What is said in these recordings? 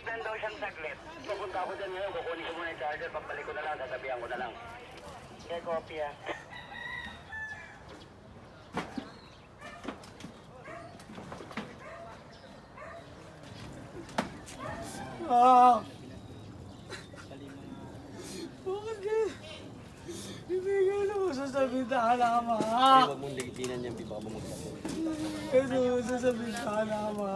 Wait lang daw siyang saglit. Pupunta ako dyan ngayon, kukunin ko muna yung charger, pagbalik ko na lang, sasabihan ko na lang. Kaya kopya. Ah! Bakit ka? Hindi ka naman sasabihin na alama. Huwag mong ligitinan yan, baka bumagsak. Ano mo sasabihin na alama?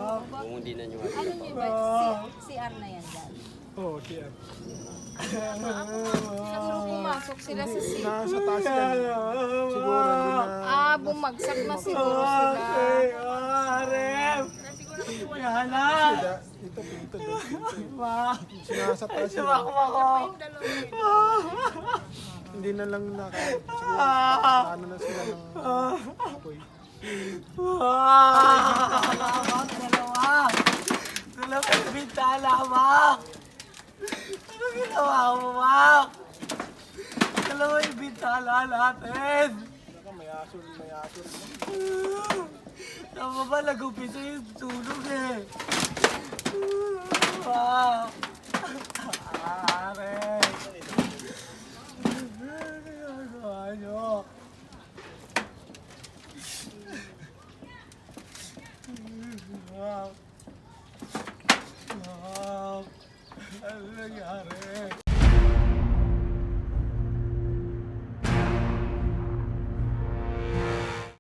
Mong dinan yung Ano niyo ba? Si, CR na yan dyan. Oo, oh, siya. Ano pumasok sila sa CR? Nasa taas ka. Siguro hindi na... Ah, bumagsak na siguro sila. Ay, Arem! Yan na! Ito, pinto doon. Pinto. Ma! Sinasa taas ko! Hindi na lang naka... Siguro, Ah! ano na sila ng apoy. Ah! Yung bintana, Mak! Ano ginawa mo, Mak? Dalawa yung bintana natin! May aso, may aso. Tama ba, nag-umpisa yung tulog eh. யாரே